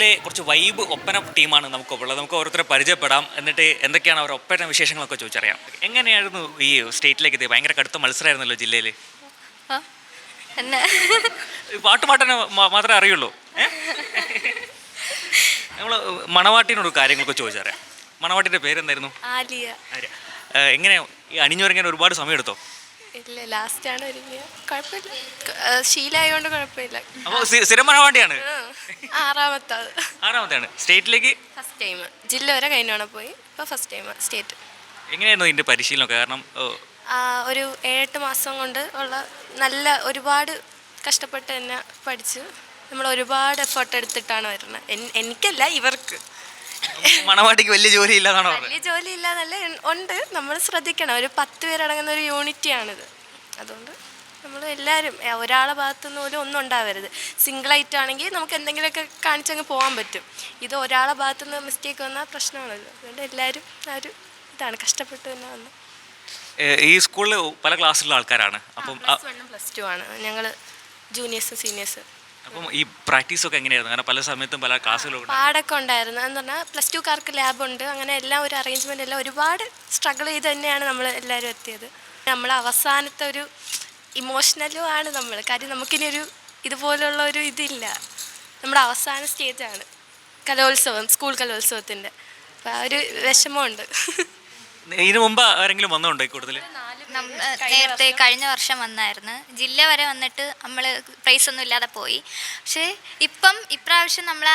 Prime കുറച്ച് vibe Oppana ടീമാണ് നമുക്ക് ഉള്ളത് നമുക്ക് ഓരോരുത്തരെ പരിചയപ്പെടാം. എന്നിട്ട് എന്തൊക്കെയാണ് അവർ ഒപ്പന വിശേഷങ്ങളൊക്കെ ചോദിച്ചറിയാം. എങ്ങനെയായിരുന്നു ഈ സ്റ്റേറ്റിലേക്ക് എത്തിയത് ഭയങ്കര കടുത്ത മത്സരമായിരുന്നല്ലോ ജില്ലയിൽ പാട്ട് പാട്ടാൻ മാത്രമേ അറിയുള്ളൂ. നമ്മൾ മണവാട്ടിനോട് കാര്യങ്ങളൊക്കെ ചോദിച്ചറിയാം. മണവാട്ടിന്റെ പേരെന്തായിരുന്നു? ആലിയ ആര്യ. എങ്ങനെ ഈ അണിഞ്ഞൊരുങ്ങാൻ ഒരുപാട് സമയം എടുത്തോ ഇല്ല ലാസ്റ്റാണ് ഒരുങ്ങിയ. കുഴപ്പമില്ല. ശീലമായതുകൊണ്ട് കുഴപ്പമില്ല. അപ്പോൾ സ്ഥിരം മണവാട്ടിയാണ് ആ, ആറാമത്തെ ആറാമത്തെയാണ് സ്റ്റേറ്റിലേക്ക്? ഫസ്റ്റ് ടൈം ജില്ല വരെ കഴിഞ്ഞോണ പോയി. ഇപ്പോൾ ഫസ്റ്റ് ടൈം സ്റ്റേറ്റ്. എങ്ങനെയായിരുന്നു ഇതിന്റെ പരിശീലനമൊക്കെ കാരണം ഒരു ഏഴെട്ട് മാസം കൊണ്ട് ഉള്ള നല്ല ഒരുപാട് കഷ്ടപ്പെട്ട് തന്നെ പഠിച്ച് നമ്മൾ ഒരുപാട് എഫേർട്ട് എടുത്തിട്ടാണ് വരുന്നത്. എനിക്കല്ല ഇവർക്ക്. മണവാട്ടിക്ക് വലിയ ജോലി ഇല്ലാന്നാണോ വലിയ ജോലി ഇല്ലാന്നല്ല ഉണ്ട്. നമ്മൾ ശ്രദ്ധിക്കണം. ഒരു പത്ത് പേരടങ്ങുന്ന ഒരു യൂണിറ്റിയാണിത്. അതുകൊണ്ട് നമ്മൾ എല്ലാവരും ഒരാളെ ഭാഗത്തു നിന്ന് പോലും ഒന്നും ഉണ്ടാവരുത്. സിംഗിൾ ആയിട്ട് ആണെങ്കിൽ നമുക്ക് എന്തെങ്കിലുമൊക്കെ കാണിച്ചങ്ങ് പോകാൻ പറ്റും. ഇത് ഒരാളെ ഭാഗത്തു നിന്ന് മിസ്റ്റേക്ക് വന്നാൽ പ്രശ്നമാണല്ലോ അതുകൊണ്ട് എല്ലാവരും ആ ഒരു ഇതാണ്. കഷ്ടപ്പെട്ട് തന്നെ വന്നു. ഈ സ്കൂളിൽ പല ക്ലാസ്സിലുള്ള ആൾക്കാരാണ്. അപ്പം പ്ലസ് വണ്ണും പ്ലസ് ടു ആണ്. ഞങ്ങൾ ജൂനിയേഴ്സും സീനിയേഴ്സും അപ്പം ഈ പ്രാക്ടീസ് ഒക്കെ എങ്ങനെയായിരുന്നു? കാരണം പല സമയത്തും പല ക്ലാസ്സുകളും പാടൊക്കെ ഉണ്ടായിരുന്നു. എന്ന് പറഞ്ഞാൽ പ്ലസ് ടുക്കാർക്ക് ലാബുണ്ട് അങ്ങനെ എല്ലാം ഒരു അറേഞ്ച്മെന്റ് എല്ലാം ഒരുപാട് സ്ട്രഗിൾ ചെയ്ത് തന്നെയാണ് നമ്മൾ എല്ലാവരും എത്തിയത്. നമ്മൾ അവസാനത്തെ ഒരു ഇമോഷണലും ആണ് നമ്മൾ. കാര്യം നമുക്കിനി ഒരു ഇതുപോലുള്ള ഒരു ഇതില്ല. നമ്മുടെ അവസാന സ്റ്റേജാണ് കലോത്സവം സ്കൂൾ കലോത്സവത്തിന്റെ. അപ്പോൾ ആ ഒരു വിഷമമുണ്ട്. ഇതിനു മുമ്പ് ആരെങ്കിലും വന്നുണ്ടോ ഈ കൂടുതൽ നേരത്തെ കഴിഞ്ഞ വർഷം വന്നായിരുന്നു. ജില്ല വരെ വന്നിട്ട് നമ്മൾ പ്രൈസ് ഒന്നും ഇല്ലാതെ പോയി. പക്ഷേ ഇപ്പം ഇപ്രാവശ്യം നമ്മൾ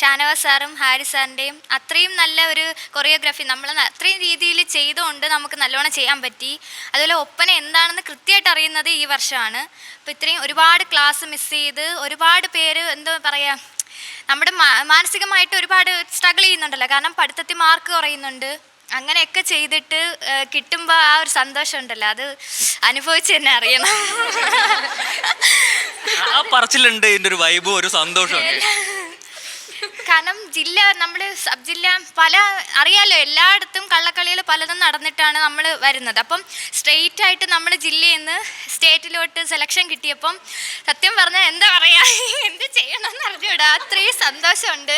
ഷാനവാസ് സാറും ഹാരി സാറിന്റെയും അത്രയും നല്ല ഒരു കൊറിയോഗ്രാഫി നമ്മൾ അത്രയും രീതിയിൽ ചെയ്തുകൊണ്ട് നമുക്ക് നല്ലോണം ചെയ്യാൻ പറ്റി. അതുപോലെ ഒപ്പന എന്താണെന്ന് കൃത്യമായിട്ട് അറിയുന്നത് ഈ വർഷമാണ്. അപ്പോൾ ഇത്രയും ഒരുപാട് ക്ലാസ് മിസ് ചെയ്ത് ഒരുപാട് പേര് എന്താ പറയുക നമ്മുടെ മാനസികമായിട്ട് ഒരുപാട് സ്ട്രഗിൾ ചെയ്യുന്നുണ്ടല്ലോ. കാരണം പഠിത്തത്തിൽ മാർക്ക് കുറയുന്നുണ്ട്. അങ്ങനെയൊക്കെ ചെയ്തിട്ട് കിട്ടുമ്പോൾ ആ ഒരു സന്തോഷം ഉണ്ടല്ലോ അത് അനുഭവിച്ച് തന്നെ അറിയണം. ആ പറച്ചിലുണ്ട് ഇതിന്റെ ഒരു വൈബും ഒരു സന്തോഷമൊക്കെ കാരണം ജില്ല നമ്മൾ സബ് ജില്ല പല അറിയാലോ എല്ലായിടത്തും കള്ളക്കളികൾ പലതും നടന്നിട്ടാണ് നമ്മൾ വരുന്നത്. അപ്പം സ്ട്രെയിറ്റ് ആയിട്ട് നമ്മൾ ജില്ലയിൽ നിന്ന് സ്റ്റേറ്റിലോട്ട് സെലക്ഷൻ കിട്ടിയപ്പം സത്യം പറഞ്ഞാൽ എന്താ പറയുക എന്ത് ചെയ്യണമെന്ന് അറിഞ്ഞൂടാ. അത്രയും സന്തോഷമുണ്ട്.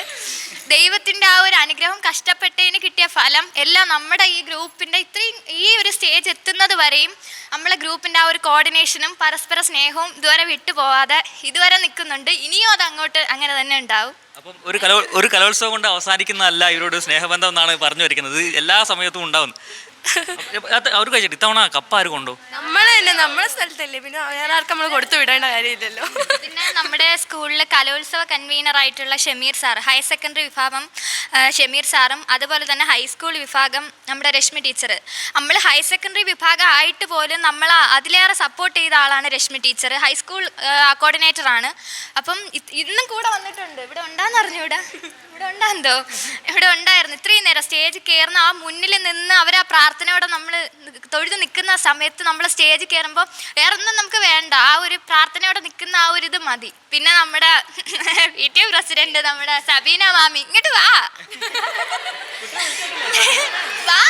ദൈവത്തിന്റെ ആ ഒരു അനുഗ്രഹം കഷ്ടപ്പെട്ടതിന് കിട്ടിയ ഫലം എല്ലാം നമ്മുടെ ഈ ഗ്രൂപ്പിന്റെ ഇത്രയും ഈ ഒരു സ്റ്റേജ് എത്തുന്നത് വരെയും നമ്മളെ ഗ്രൂപ്പിന്റെ ആ ഒരു കോർഡിനേഷനും പരസ്പര സ്നേഹവും ഇതുവരെ വിട്ടുപോവാതെ ഇതുവരെ നിൽക്കുന്നുണ്ട്. ഇനിയും അത് അങ്ങോട്ട് അങ്ങനെ തന്നെ ഉണ്ടാവും. അപ്പം ഒരു കലോ ഒരു കലോത്സവം കൊണ്ട് അവസാനിക്കുന്നതല്ല ഇവരോട് സ്നേഹബന്ധം എന്നാണ് പറഞ്ഞു വരിക്കുന്നത് ഇത് എല്ലാ സമയത്തും ഉണ്ടാവും. അത് അവർ കഴിച്ചിട്ട് ഇത്തവണ കപ്പ ആര് കൊണ്ടു? നമ്മൾ തന്നെ നമ്മളെ സ്ഥലത്തല്ലേ. പിന്നെ വേറെ ആർക്കും നമ്മൾ കൊടുത്തു വിടേണ്ട കാര്യമില്ലല്ലോ. പിന്നെ നമ്മുടെ സ്കൂളിലെ കലോത്സവ കൺവീനർ ആയിട്ടുള്ള ഷമീർ സാർ ഹയർ സെക്കൻഡറി വിഭാഗം ആ, ഷമീർ സാറും അതുപോലെ തന്നെ ഹൈസ്കൂൾ വിഭാഗം നമ്മുടെ രശ്മി ടീച്ചർ നമ്മൾ ഹയർ സെക്കൻഡറി വിഭാഗം ആയിട്ട് പോലും നമ്മൾ അതിലേറെ സപ്പോർട്ട് ചെയ്ത ആളാണ് രശ്മി ടീച്ചർ ഹൈസ്കൂൾ കോർഡിനേറ്റർ ആണ്. അപ്പം ഇത് ഇന്നും കൂടെ വന്നിട്ടുണ്ട്. ഇവിടെ ഉണ്ടാന്ന് അറിഞ്ഞൂടാ ഇവിടെ ഉണ്ടാന്തോ ഇവിടെ ഉണ്ടായിരുന്നു. ഇത്രയും നേരം സ്റ്റേജ് കയറുന്ന ആ മുന്നിൽ നിന്ന് അവർ ആ പ്രാർത്ഥനയോടെ നമ്മൾ തൊഴുത് നിൽക്കുന്ന സമയത്ത് നമ്മൾ സ്റ്റേജ് കയറുമ്പോൾ വേറെ ഒന്നും നമുക്ക് വേണ്ട. ആ ഒരു പ്രാർത്ഥനയോടെ നിൽക്കുന്ന ആ ഒരു ഇത് മതി. പിന്നെ നമ്മുടെ പി ടി പ്രസിഡന്റ് നമ്മുടെ സബീന മാമി ഇങ്ങോട്ട് വാ. വാ.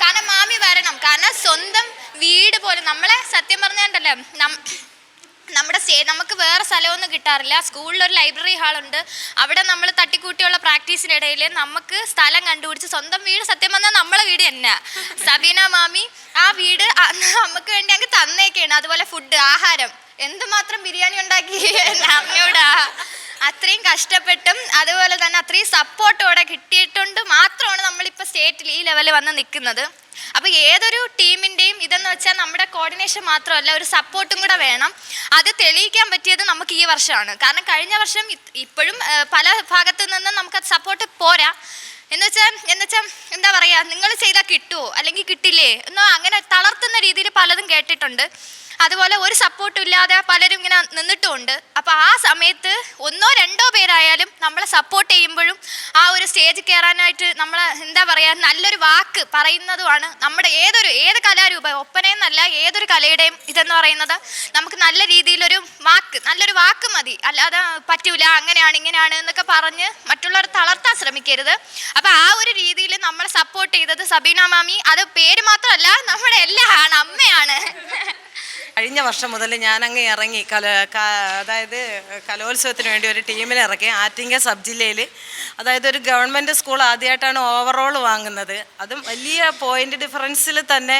കാരണം മാമി വരണം. കാരണം സ്വന്തം വീട് പോലെ നമ്മളെ സത്യം പറഞ്ഞുണ്ടല്ലോ നം- നമ്മുടെ സ്റ്റേ നമുക്ക് വേറെ സ്ഥലമൊന്നും കിട്ടാറില്ല. സ്കൂളിൽ ഒരു ലൈബ്രറി ഹാളുണ്ട്. അവിടെ നമ്മൾ തട്ടിക്കൂട്ടിയുള്ള പ്രാക്ടീസിനിടയിൽ നമുക്ക് സ്ഥലം കണ്ടുപിടിച്ച് സ്വന്തം വീട് സത്യം പറഞ്ഞാൽ നമ്മളെ വീട് തന്നെ. സബീന മാമി ആ വീട് നമുക്ക് വേണ്ടി അങ്ങ് തന്നേക്കാണ്. അതുപോലെ ഫുഡ് ആഹാരം. എന്തുമാത്രം ബിരിയാണി ഉണ്ടാക്കി? അറിഞ്ഞൂടാ അത്രയും കഷ്ടപ്പെട്ടും അതുപോലെ തന്നെ അത്രയും സപ്പോർട്ടോടെ കിട്ടിയിട്ടുണ്ട്. മാത്രമാണ് നമ്മളിപ്പോൾ സ്റ്റേറ്റിൽ ഈ ലെവലിൽ വന്ന് നിൽക്കുന്നത്. അപ്പോൾ ഏതൊരു ടീമിന്റെയും ഇതെന്ന് വെച്ചാൽ നമ്മുടെ കോർഡിനേഷൻ മാത്രമല്ല ഒരു സപ്പോർട്ടും കൂടെ വേണം. അത് തെളിയിക്കാൻ പറ്റിയത് നമുക്ക് ഈ വർഷമാണ്. കാരണം കഴിഞ്ഞ വർഷം ഇപ്പോഴും പല ഭാഗത്തു നിന്നും നമുക്ക് സപ്പോർട്ട് പോരാ. എന്നുവെച്ചാൽ എന്നുവെച്ചാൽ എന്ന് വെച്ചാൽ എന്താ പറയുക നിങ്ങൾ ചെയ്താൽ കിട്ടുമോ അല്ലെങ്കിൽ കിട്ടില്ലേ? എന്നോ അങ്ങനെ തളർത്തുന്ന രീതിയിൽ പലതും കേട്ടിട്ടുണ്ട്. അതുപോലെ ഒരു സപ്പോർട്ടും ഇല്ലാതെ പലരും ഇങ്ങനെ നിന്നിട്ടുമുണ്ട്. അപ്പോൾ ആ സമയത്ത് ഒന്നോ രണ്ടോ പേരായാലും നമ്മളെ സപ്പോർട്ട് ചെയ്യുമ്പോഴും ആ ഒരു സ്റ്റേജ് കയറാനായിട്ട് നമ്മൾ എന്താ പറയുക നല്ലൊരു വാക്ക് പറയുന്നതുമാണ് നമ്മുടെ ഏതൊരു ഏത് കലാരൂപം ഒപ്പനയെന്നല്ല ഏതൊരു കലയുടെയും ഇതെന്ന് പറയുന്നത് നമുക്ക് നല്ല രീതിയിലൊരു വാക്ക് നല്ലൊരു വാക്ക് മതി. അല്ലാതെ പറ്റൂല അങ്ങനെയാണ് ഇങ്ങനെയാണ് എന്നൊക്കെ പറഞ്ഞ് മറ്റുള്ളവരെ തളർത്താൻ ശ്രമിക്കരുത്. അപ്പോൾ ആ ഒരു രീതിയിൽ നമ്മളെ സപ്പോർട്ട് ചെയ്തത് സബീന മാമി. അത് പേര് മാത്രമല്ല നമ്മുടെ എല്ലാ ആണ് അമ്മയാണ്. കഴിഞ്ഞ വർഷം മുതൽ ഞാനങ്ങ് ഇറങ്ങി കല അതായത് കലോത്സവത്തിന് വേണ്ടി ഒരു ടീമിനെ ഇറക്കി ആറ്റിങ്ങ സബ് ജില്ലയിൽ. അതായത് ഒരു ഗവൺമെന്റ് സ്കൂൾ ആദ്യമായിട്ടാണ് ഓവറോൾ വാങ്ങുന്നത്. അതും വലിയ പോയിന്റ് ഡിഫറൻസിൽ തന്നെ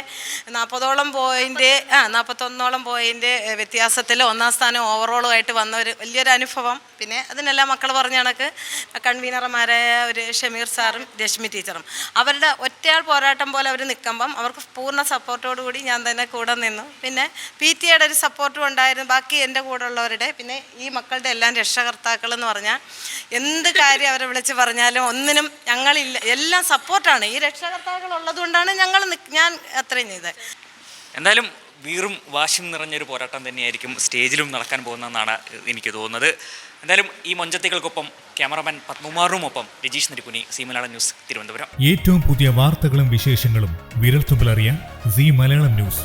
നാൽപ്പതോളം പോയിന്റ് ആ നാൽപ്പത്തൊന്നോളം പോയിന്റ് വ്യത്യാസത്തിൽ ഒന്നാം സ്ഥാനം ഓവറോളുമായിട്ട് വന്ന ഒരു വലിയൊരു അനുഭവം. പിന്നെ അതിനെല്ലാം മക്കൾ പറഞ്ഞ കണക്ക് കൺവീനർമാരായ ഒരു ഷമീർ സാറും രശ്മി ടീച്ചറും. അവരുടെ ഒറ്റയാൾ പോരാട്ടം പോലെ അവർ നിൽക്കുമ്പം അവർക്ക് പൂർണ സപ്പോർട്ടോടു കൂടി ഞാൻ തന്നെ കൂടെ നിന്നു. പിന്നെ പി ടി എയുടെ ഒരു സപ്പോർട്ടും ഉണ്ടായിരുന്നു. ബാക്കി എന്റെ കൂടെ ഉള്ളവരുടെ പിന്നെ ഈ മക്കളുടെ എല്ലാം രക്ഷകർത്താക്കൾ എന്ന് പറഞ്ഞാൽ എന്ത് കാര്യം അവരെ വിളിച്ച് പറഞ്ഞാലും ഒന്നിനും ഞങ്ങളില്ല. എല്ലാം സപ്പോർട്ടാണ് ഈ രക്ഷകർത്താക്കൾ ഉള്ളതുകൊണ്ടാണ് ഞങ്ങൾ ഞാൻ അത്രയും ചെയ്തത്. എന്തായാലും വീറും വാശിയും നിറഞ്ഞൊരു പോരാട്ടം തന്നെയായിരിക്കും സ്റ്റേജിലും നടക്കാൻ പോകുന്നതെന്നാണ് എനിക്ക് തോന്നുന്നത്. എന്തായാലും ഈ മൊഞ്ചത്തികൾക്കൊപ്പം ക്യാമറമാൻ പത്മകുമാറിനുമൊപ്പം രജീഷ് നരിക്കുനി സി മലയാളം ന്യൂസ് തിരുവനന്തപുരം. ഏറ്റവും പുതിയ വാർത്തകളും വിശേഷങ്ങളും വിരൽ തുമ്പിലറിയാൻ സി മലയാളം ന്യൂസ്.